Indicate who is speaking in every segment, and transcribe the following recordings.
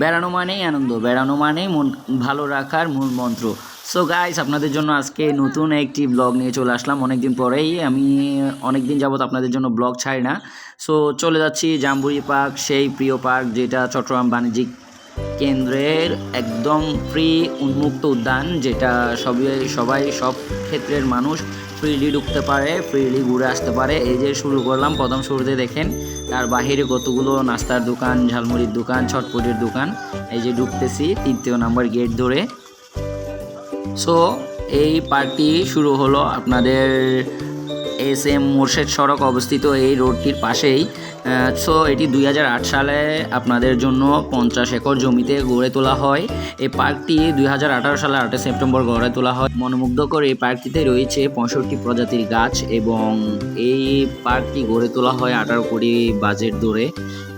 Speaker 1: বেড়ানো মানেই আনন্দ, বেড়ানো মানেই মন ভালো রাখার মূল মন্ত্র। সো গাইস আপনাদের জন্য আজকে নতুন একটি ব্লগ নিয়ে চলে আসলাম। অনেক দিন পরেই আমি অনেক দিন যাবত আপনাদের জন্য ব্লগ ছাড়ি না। সো চলে যাচ্ছি জাম্বুরি পার্ক, সেই প্রিয় পার্ক যেটা চট্টগ্রাম বাণিজ্যিক কেন্দ্রের একদম ফ্রি উন্মুক্ত উদ্যান, যেটা সবই সবাই সব ক্ষেত্রের মানুষ ফ্রিলি ঢুকতে পারে ফ্রিলি ঘুরে আসতে পারে। এই যে শুরু করলাম, প্রথম শুরুতে দেখেন, তার বাহিরে কতগুলো নাস্তার দোকান, ঝালমুড়ির দোকান, ছটপটির দোকান। এই যে ঢুকতেছি, তৃতীয় নাম্বার গেট ধরে। সো এই পার্কটি শুরু হলো আপনাদের এস এম মোর্শেদ সড়ক অবস্থিত এই রোডটির পাশেই। সো এটি দুই হাজার আট সালে আপনাদের জন্য পঞ্চাশ একর জমিতে গড়ে তোলা হয়। এই পার্কটি দুই হাজার আঠারো সালে আটই সেপ্টেম্বর গড়ে তোলা হয়। মনোমুগ্ধকর এই পার্কটিতে রয়েছে পঁয়ষট্টি প্রজাতির গাছ এবং এই পার্কটি গড়ে তোলা হয় আঠারো কোটি বাজেট ধরে।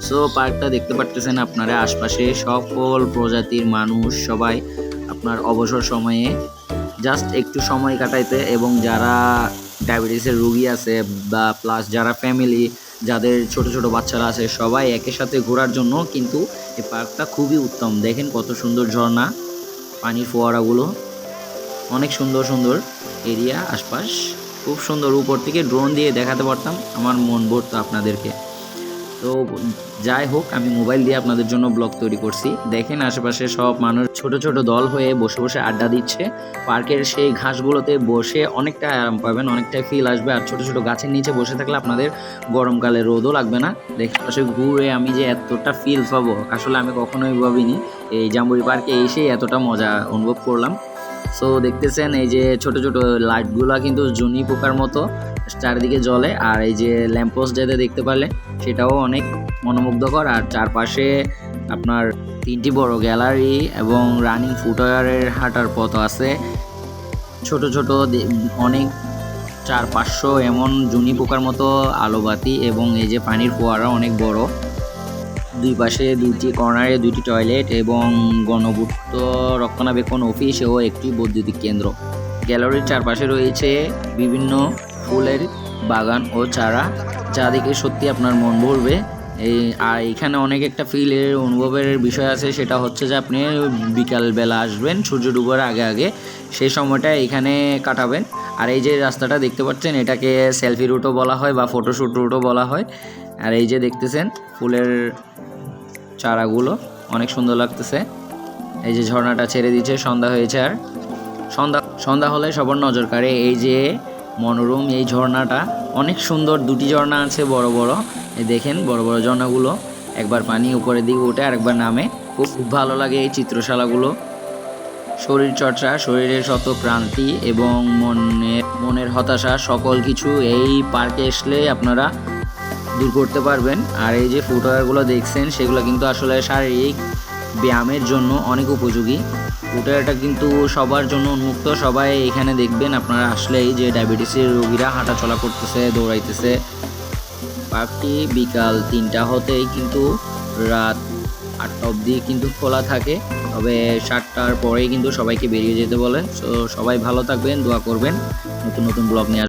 Speaker 1: সো পার্কটা দেখতে পারতেছেন আপনারা আশপাশে সকল প্রজাতির মানুষ সবাই আপনার অবসর সময়ে। জাস্ট একটু সময় কাটাইতে এবং যারা ডায়াবেটিসের রুগী আছে বা প্লাস যারা ফ্যামিলি যাদের ছোট ছোট বাচ্চারা আছে, সবাই একের সাথে ঘোরার জন্য কিন্তু এই পার্কটা খুবই উত্তম। দেখেন কত সুন্দর ঝর্ণা, পানির ফোয়ারাগুলো। অনেক সুন্দর সুন্দর এরিয়া আশপাশ। খুব সুন্দর উপর থেকে ড্রোন দিয়ে দেখাতে পারতাম। আমার মন ভরতো আপনাদেরকে। তো যাই হোক, আমি মোবাইল দিয়ে আপনাদের জন্য ব্লগ তৈরি করছি। দেখেন আশেপাশে সব মানুষ ছোট ছোট দল হয়ে বসে বসে আড্ডা দিচ্ছে। পার্কের সেই ঘাসগুলোতে বসে অনেকটা আরাম পাবেন, অনেকটা ফিল আসবে। আর ছোট ছোট গাছের নিচে বসে থাকলে আপনাদের গরমকালে রোদও লাগবে না। দেখে পাশে ঘুরে আমি যে এতটা ফিল পাবো, আসলে আমি কখনোই ভাবিনি। এই জাম্বুরি পার্কে এসে এতটা মজা অনুভব করলাম। সো দেখতেছেন এই যে ছোট ছোট লাইটগুলো কিন্তু জুনি পোকার মতো। চারিদিকে জ্বলে আর এই যে ল্যাম্পোস্ট যেতে দেখতে পারলে, সেটাও অনেক মনোমুগ্ধকর। আর চারপাশে আপনার তিনটি বড় গ্যালারি এবং রানিং ফুটওয়ারের হাঁটার পথ আছে। ছোট ছোট অনেক চার পাঁচশো এমন জুনি পোকার মতো আলোবাতি এবং এই যে পানির ফোয়ারা অনেক বড়। দুই পাশে দুইটি কর্নারে দুইটি টয়লেট এবং গণপূর্ত রক্ষণাবেক্ষণ অফিস ও একটি বৈদ্যুতিক কেন্দ্র। গ্যালারির চারপাশে রয়েছে বিভিন্ন ফুলের বাগান ও চারা। যা দেখে সত্যি আপনার মন ভরবে। এই, আর এখানে অনেক একটা ফিলের অনুভবের বিষয় আছে। সেটা হচ্ছে যে আপনি বিকালবেলা আসবেন, সূর্য ডুবার আগে আগে। সেই সময়টা এখানে কাটাবেন। আর এই যে রাস্তাটা দেখতে পাচ্ছেন, এটাকে সেলফি রুটও বলা হয় বা ফটোশ্যুট রুটও বলা হয়। আর এই যে দেখতেছেন, ফুলের চারাগুলো অনেক সুন্দর লাগতেছে। এই যে ঝর্ণাটা ছেড়ে দিচ্ছে সন্ধ্যা হয়েছে আর। সন্ধ্যা সন্ধ্যা হলে সবার নজর কাড়ে। এই যে মনোরম এই ঝর্ণাটা। অনেক সুন্দর দুটি ঝর্ণা আছে বড় বড়। দেখেন বড় বড় ঝর্ণাগুলো। একবার পানি উপরের দিকে ওঠে আর একবার নামে। খুব খুব ভালো লাগে এই চিত্রশালাগুলো। শরীর চর্চা, শরীরের শত ক্রান্তি এবং মনের মনের হতাশা সকল কিছু এই পার্কে আসলে আপনারা দূর করতে পারবেন। আর এই যে ফুটওয়ারগুলো দেখছেন, সেগুলো কিন্তু আসলে শারীরিক ব্যায়ামের জন্য অনেক উপযোগী। ফুটওয়ারটা কিন্তু সবার জন্য উন্মুক্ত। সবাই এখানে দেখবেন, আপনারা আসলেই যে ডায়াবেটিসের রোগীরা হাঁটাচলা করতেছে, দৌড়াইতেছে। পার্কটি বিকাল তিনটা হতেই কিন্তু রাত আটটা অবধি কিন্তু খোলা থাকে। তবে সাতটার পরেই কিন্তু সবাইকে বেরিয়ে যেতে বলে। সো সবাই ভালো থাকবেন, দোয়া করবেন। নতুন নতুন ব্লগ নিয়ে